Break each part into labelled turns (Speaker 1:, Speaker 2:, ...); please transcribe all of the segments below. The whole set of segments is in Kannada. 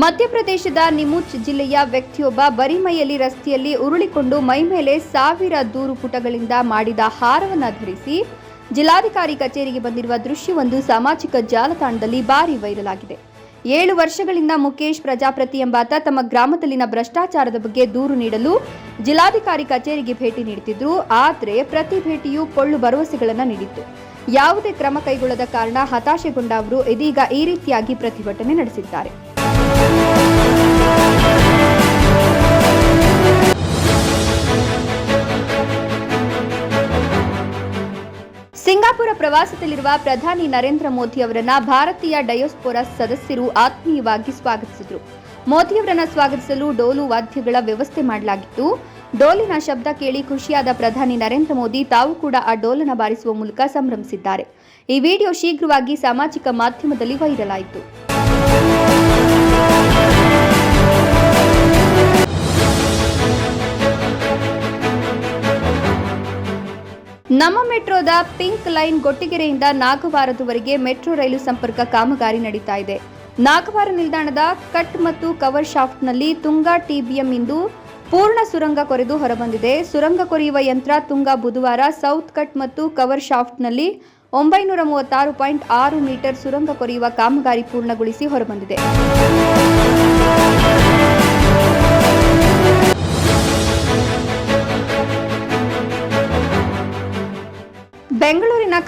Speaker 1: ಮಧ್ಯಪ್ರದೇಶದ ನಿಮುಚ್ ಜಿಲ್ಲೆಯ ವ್ಯಕ್ತಿಯೊಬ್ಬ ಬರಿಮೈಯಲ್ಲಿ ರಸ್ತೆಯಲ್ಲಿ ಉರುಳಿಕೊಂಡು ಮೈಮೇಲೆ ಸಾವಿರ ದೂರು ಪುಟಗಳಿಂದ ಮಾಡಿದ ಹಾರವನ್ನ ಧರಿಸಿ ಜಿಲ್ಲಾಧಿಕಾರಿ ಕಚೇರಿಗೆ ಬಂದಿರುವ ದೃಶ್ಯವೊಂದು ಸಾಮಾಜಿಕ ಜಾಲತಾಣದಲ್ಲಿ ಭಾರಿ ವೈರಲ್ ಆಗಿದೆ ಏಳು ವರ್ಷಗಳಿಂದ ಮುಖೇಶ್ ಪ್ರಜಾಪ್ರತಿ ಎಂಬಾತ ತಮ್ಮ ಗ್ರಾಮದಲ್ಲಿನ ಭ್ರಷ್ಟಾಚಾರದ ಬಗ್ಗೆ ದೂರು ನೀಡಲು ಜಿಲ್ಲಾಧಿಕಾರಿ ಕಚೇರಿಗೆ ಭೇಟಿ ನೀಡುತ್ತಿದ್ರು, ಆದರೆ ಪ್ರತಿ ಭೇಟಿಯೂ ಪೊಳ್ಳು ಭರವಸೆಗಳನ್ನು ನೀಡಿತ್ತು. ಯಾವುದೇ ಕ್ರಮ ಕೈಗೊಳ್ಳದ ಕಾರಣ ಹತಾಶೆಗೊಂಡ ಅವರು ಇದೀಗ ಈ ರೀತಿಯಾಗಿ ಪ್ರತಿಭಟನೆ ನಡೆಸಿದ್ದಾರೆ. ಸಿಂಗಾಪುರ ಪ್ರವಾಸದಲ್ಲಿರುವ ಪ್ರಧಾನಿ ನರೇಂದ್ರ ಮೋದಿ ಅವರನ್ನ ಭಾರತೀಯ ಡಯೋಸ್ಪೋರಾ ಸದಸ್ಯರು ಆತ್ಮೀಯವಾಗಿ ಸ್ವಾಗತಿಸಿದರು. ಮೋದಿಯವರನ್ನ ಸ್ವಾಗತಿಸಲು ಡೋಲು ವಾದ್ಯಗಳ ವ್ಯವಸ್ಥೆ ಮಾಡಲಾಗಿತ್ತು. ಡೋಲಿನ ಶಬ್ದ ಕೇಳಿ ಖುಷಿಯಾದ ಪ್ರಧಾನಿ ನರೇಂದ್ರ ಮೋದಿ ತಾವು ಕೂಡ ಆ ಡೋಲನ ಬಾರಿಸುವ ಮೂಲಕ ಸಂಭ್ರಮಿಸಿದ್ದಾರೆ. ಈ ವಿಡಿಯೋ ಶೀಘ್ರವಾಗಿ ಸಾಮಾಜಿಕ ಮಾಧ್ಯಮದಲ್ಲಿ ವೈರಲ್ ಆಯಿತು. ನಮ್ಮ ಮೆಟ್ರೋದ ಪಿಂಕ್ ಲೈನ್ ಗೊಟ್ಟಿಗೆರೆಯಿಂದ ನಾಗವಾರದವರೆಗೆ ಮೆಟ್ರೋ ರೈಲು ಸಂಪರ್ಕ ಕಾಮಗಾರಿ ನಡೀತಾ ಇದೆ. ನಾಗವಾರ ನಿಲ್ದಾಣದ ಕಟ್ ಮತ್ತು ಕವರ್ ಶಾಫ್ಟ್ನಲ್ಲಿ ತುಂಗಾ ಟಿಬಿಎಂ ಇಂದು ಪೂರ್ಣ ಸುರಂಗ ಕೊರೆದು ಹೊರಬಂದಿದೆ. ಸುರಂಗ ಕೊರೆಯುವ ಯಂತ್ರ ತುಂಗಾ ಬುಧವಾರ ಸೌತ್ ಕಟ್ ಮತ್ತು ಕವರ್ ಶಾಫ್ಟ್ನಲ್ಲಿ ಒಂಬೈನೂರ ಮೂವತ್ತಾರು ಪಾಯಿಂಟ್ ಆರು ಮೀಟರ್ ಸುರಂಗ ಕೊರೆಯುವ ಕಾಮಗಾರಿ ಪೂರ್ಣಗೊಳಿಸಿ ಹೊರಬಂದಿದೆ.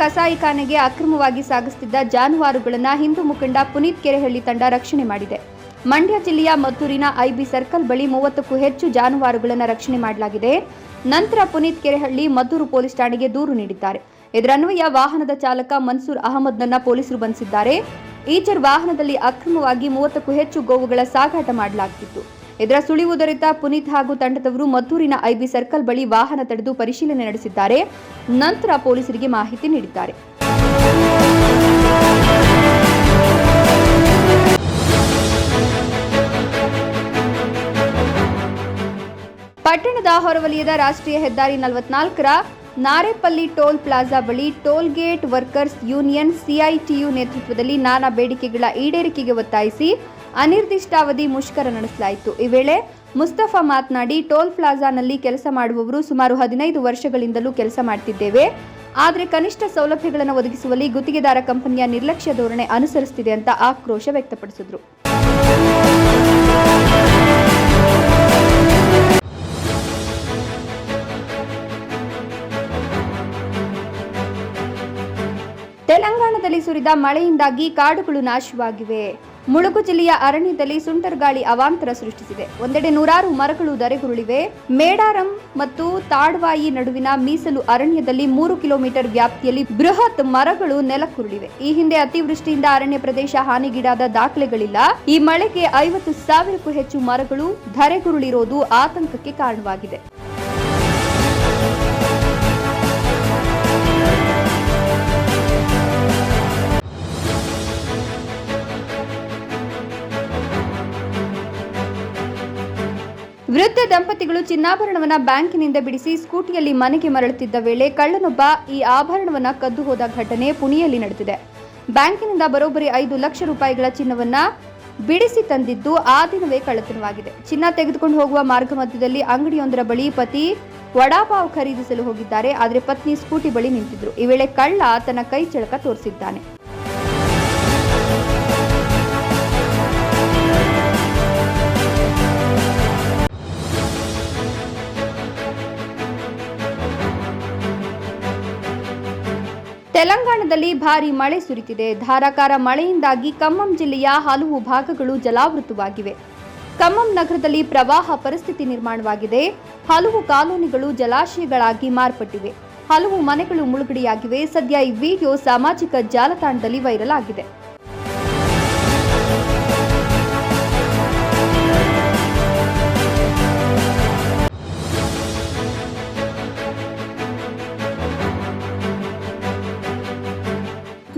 Speaker 1: ಕಸಾಯಿಖಾನೆಗೆ ಅಕ್ರಮವಾಗಿ ಸಾಗಿಸುತ್ತಿದ್ದ ಜಾನುವಾರುಗಳನ್ನು ಹಿಂದೂ ಮುಖಂಡ ಪುನೀತ್ ಕೆರೆಹಳ್ಳಿ ತಂಡ ರಕ್ಷಣೆ ಮಾಡಿದೆ. ಮಂಡ್ಯ ಜಿಲ್ಲೆಯ ಮದ್ದೂರಿನ ಐಬಿ ಸರ್ಕಲ್ ಬಳಿ ಮೂವತ್ತಕ್ಕೂ ಹೆಚ್ಚು ಜಾನುವಾರುಗಳನ್ನು ರಕ್ಷಣೆ ಮಾಡಲಾಗಿದೆ. ನಂತರ ಪುನೀತ್ ಕೆರೆಹಳ್ಳಿ ಮದ್ದೂರು ಪೊಲೀಸ್ ಠಾಣೆಗೆ ದೂರು ನೀಡಿದ್ದಾರೆ. ಇದರನ್ವಯ ವಾಹನದ ಚಾಲಕ ಮನ್ಸೂರ್ ಅಹಮದ್ನನ್ನ ಪೊಲೀಸರು ಬಂಧಿಸಿದ್ದಾರೆ. ಈಚರ್ ವಾಹನದಲ್ಲಿ ಅಕ್ರಮವಾಗಿ ಮೂವತ್ತಕ್ಕೂ ಹೆಚ್ಚು ಗೋವುಗಳ ಸಾಗಾಟ ಮಾಡಲಾಗುತ್ತಿತ್ತು ಇದರ ಸುಳಿವು ದೊರೆತ ಪುನೀತ್ ಹಾಗೂ ತಂಡದವರು ಮದ್ದೂರಿನ ಐಬಿ ಸರ್ಕಲ್ ಬಳಿ ವಾಹನ ತಡೆದು ಪರಿಶೀಲನೆ ನಡೆಸಿದ್ದಾರೆ. ನಂತರ ಪೊಲೀಸರಿಗೆ ಮಾಹಿತಿ ನೀಡಿದ್ದಾರೆ. ಪಟ್ಟಣದ ಹೊರವಲಯದ ರಾಷ್ಟ್ರೀಯ ಹೆದ್ದಾರಿ ನಲವತ್ನಾಲ್ಕರ ನಾರೇಪಲ್ಲಿ ಟೋಲ್ ಪ್ಲಾಜಾ ಬಳಿ toll gate workers union CITU ನೇತೃತ್ವದಲ್ಲಿ ನಾನಾ ಬೇಡಿಕೆಗಳ ಈಡೇರಿಕೆಗೆ ಒತ್ತಾಯಿಸಿ ಅನಿರ್ದಿಷ್ಟಾವಧಿ ಮುಷ್ಕರ ನಡೆಸಲಾಯಿತು. ಈ ವೇಳೆ ಮುಸ್ತಫಾ ಮಾತನಾಡಿ, ಟೋಲ್ ಪ್ಲಾಜಾನಲ್ಲಿ ಕೆಲಸ ಮಾಡುವವರು ಸುಮಾರು ಹದಿನೈದು ವರ್ಷಗಳಿಂದಲೂ ಕೆಲಸ ಮಾಡ್ತಿದ್ದೇವೆ. ಆದರೆ ಕನಿಷ್ಠ ಸೌಲಭ್ಯಗಳನ್ನು ಒದಗಿಸುವಲ್ಲಿ ಗುತ್ತಿಗೆದಾರ ಕಂಪನಿಯ ನಿರ್ಲಕ್ಷ್ಯ ಧೋರಣೆ ಅನುಸರಿಸುತ್ತಿದೆ ಅಂತ ಆಕ್ರೋಶ ವ್ಯಕ್ತಪಡಿಸಿದರು. ತೆಲಂಗಾಣದಲ್ಲಿ ಸುರಿದ ಮಳೆಯಿಂದಾಗಿ ಕಾಡುಗಳು ನಾಶವಾಗಿವೆ. ಮುಳುಗು ಜಿಲ್ಲೆಯ ಅರಣ್ಯದಲ್ಲಿ ಸುಂಟರ್ಗಾಳಿ ಅವಾಂತರ ಸೃಷ್ಟಿಸಿದೆ. ಒಂದೆಡೆ ನೂರಾರು ಮರಗಳು ದರೆಗುರುಳಿವೆ. ಮೇಡಾರಂ ಮತ್ತು ತಾಡ್ವಾಯಿ ನಡುವಿನ ಮೀಸಲು ಅರಣ್ಯದಲ್ಲಿ ಮೂರು ಕಿಲೋಮೀಟರ್ ವ್ಯಾಪ್ತಿಯಲ್ಲಿ ಬೃಹತ್ ಮರಗಳು ನೆಲಕ್ಕುರುಳಿವೆ. ಈ ಹಿಂದೆ ಅತಿವೃಷ್ಟಿಯಿಂದ ಅರಣ್ಯ ಪ್ರದೇಶ ಹಾನಿಗೀಡಾದ ದಾಖಲೆಗಳಿಲ್ಲ. ಈ ಮಳೆಗೆ ಐವತ್ತು ಸಾವಿರಕ್ಕೂ ಹೆಚ್ಚು ಮರಗಳು ಧರೆಗುರುಳಿರುವುದು ಆತಂಕಕ್ಕೆ ಕಾರಣವಾಗಿದೆ. ವೃದ್ಧ ದಂಪತಿಗಳು ಚಿನ್ನಾಭರಣವನ್ನ ಬ್ಯಾಂಕಿನಿಂದ ಬಿಡಿಸಿ ಸ್ಕೂಟಿಯಲ್ಲಿ ಮನೆಗೆ ಮರಳುತ್ತಿದ್ದ ವೇಳೆ ಕಳ್ಳನೊಬ್ಬ ಈ ಆಭರಣವನ್ನ ಕದ್ದು ಹೋದ ಘಟನೆ ಪುಣೆಯಲ್ಲಿ ನಡೆದಿದೆ. ಬ್ಯಾಂಕಿನಿಂದ ಬರೋಬ್ಬರಿ ಐದು ಲಕ್ಷ ರೂಪಾಯಿಗಳ ಚಿನ್ನವನ್ನ ಬಿಡಿಸಿ ತಂದಿದ್ದು ಆ ದಿನವೇ ಕಳ್ಳತನವಾಗಿದೆ. ಚಿನ್ನ ತೆಗೆದುಕೊಂಡು ಹೋಗುವ ಮಾರ್ಗ ಮಧ್ಯದಲ್ಲಿ ಅಂಗಡಿಯೊಂದರ ಬಳಿ ಪತಿ ವಡಾಪಾವ್ ಖರೀದಿಸಲು ಹೋಗಿದ್ದಾರೆ. ಆದರೆ ಪತ್ನಿ ಸ್ಕೂಟಿ ಬಳಿ ನಿಂತಿದ್ರು. ಈ ವೇಳೆ ಕಳ್ಳ ತನ್ನ ಕೈ ಚಳಕ ತೋರಿಸಿದ್ದಾನೆ. ತೆಲಂಗಾಣದಲ್ಲಿ ಭಾರಿ ಮಳೆ ಸುರಿತಿದೆ. ಧಾರಾಕಾರ ಮಳೆಯಿಂದಾಗಿ ಖಮ್ಮಂ ಜಿಲ್ಲೆಯ ಹಲವು ಭಾಗಗಳು ಜಲಾವೃತವಾಗಿವೆ. ಕಮ್ಮಂ ನಗರದಲ್ಲಿ ಪ್ರವಾಹ ಪರಿಸ್ಥಿತಿ ನಿರ್ಮಾಣವಾಗಿದೆ. ಹಲವು ಕಾಲೋನಿಗಳು ಜಲಾಶಯಗಳಾಗಿ ಮಾರ್ಪಟ್ಟಿವೆ. ಹಲವು ಮನೆಗಳು ಮುಳುಗಡೆಯಾಗಿವೆ. ಸದ್ಯ ಈ ವಿಡಿಯೋ ಸಾಮಾಜಿಕ ಜಾಲತಾಣದಲ್ಲಿ ವೈರಲ್ ಆಗಿದೆ.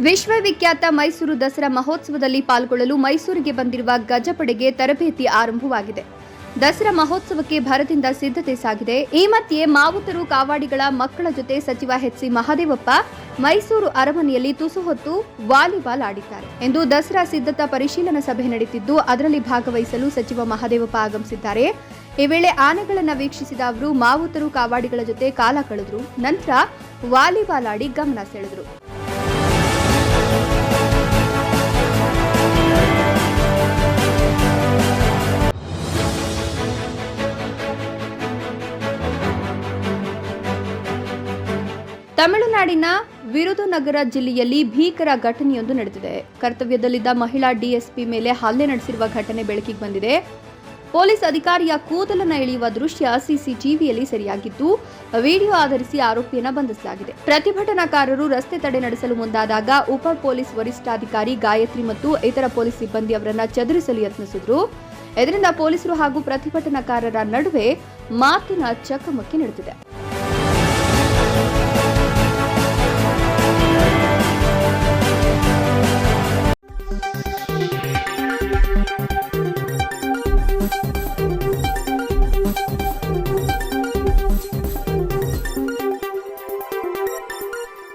Speaker 1: ವಿಶ್ವವಿಖ್ಯಾತ ಮೈಸೂರು ದಸರಾ ಮಹೋತ್ಸವದಲ್ಲಿ ಪಾಲ್ಗೊಳ್ಳಲು ಮೈಸೂರಿಗೆ ಬಂದಿರುವ ಗಜಪಡೆಗೆ ತರಬೇತಿ ಆರಂಭವಾಗಿದೆ. ದಸರಾ ಮಹೋತ್ಸವಕ್ಕೆ ಭರದಿಂದ ಸಿದ್ಧತೆ ಸಾಗಿದೆ. ಈ ಮಧ್ಯೆ ಮಾವುತರು ಕಾವಾಡಿಗಳ ಮಕ್ಕಳ ಜೊತೆ ಸಚಿವ ಎಚ್ ಮಹಾದೇವಪ್ಪ ಮೈಸೂರು ಅರಮನೆಯಲ್ಲಿ ತುಸು ಹೊತ್ತು ವಾಲಿಬಾಲ್ ಆಡಿದ್ದಾರೆ ಎಂದು ದಸರಾ ಸಿದ್ಧತಾ ಪರಿಶೀಲನಾ ಸಭೆ ನಡೆದಿದ್ದು ಅದರಲ್ಲಿ ಭಾಗವಹಿಸಲು ಸಚಿವ ಮಹಾದೇವಪ್ಪ ಆಗಮಿಸಿದ್ದಾರೆ. ಈ ವೇಳೆ ಆನೆಗಳನ್ನು ವೀಕ್ಷಿಸಿದ ಅವರು, ಮಾವುತರು ಕಾವಾಡಿಗಳ ಜೊತೆ ಕಾಲ ಕಳೆದರು, ನಂತರ ವಾಲಿಬಾಲ್ ಆಡಿ ಗಮನ ಸೆಳೆದ್ರು. ತಮಿಳುನಾಡಿನ ವಿರುದುನಗರ ಜಿಲ್ಲೆಯಲ್ಲಿ ಭೀಕರ ಘಟನೆಯೊಂದು ನಡೆದಿದೆ. ಕರ್ತವ್ಯದಲ್ಲಿದ್ದ ಮಹಿಳಾ ಡಿಎಸ್ಪಿ ಮೇಲೆ ಹಲ್ಲೆ ನಡೆಸಿರುವ ಘಟನೆ ಬೆಳಕಿಗೆ ಬಂದಿದೆ. ಪೊಲೀಸ್ ಅಧಿಕಾರಿಯ ಕೂದಲನ್ನು ಎಳೆಯುವ ದೃಶ್ಯ ಸಿಸಿಟಿವಿಯಲ್ಲಿ ಸೆರೆಯಾಗಿದ್ದು, ವಿಡಿಯೋ ಆಧರಿಸಿ ಆರೋಪಿಯನ್ನು ಬಂಧಿಸಲಾಗಿದೆ. ಪ್ರತಿಭಟನಾಕಾರರು ರಸ್ತೆ ತಡೆ ನಡೆಸಲು ಮುಂದಾದಾಗ ಉಪ ಪೊಲೀಸ್ ವರಿಷ್ಠಾಧಿಕಾರಿ ಗಾಯತ್ರಿ ಮತ್ತು ಇತರ ಪೊಲೀಸ್ ಸಿಬ್ಬಂದಿ ಅವರನ್ನ ಚದುರಿಸಲು ಯತ್ನಿಸಿದ್ರು. ಇದರಿಂದ ಪೊಲೀಸರು ಹಾಗೂ ಪ್ರತಿಭಟನಾಕಾರರ ನಡುವೆ ಮಾತಿನ ಚಕಮಕಿ ನಡೆದಿದೆ.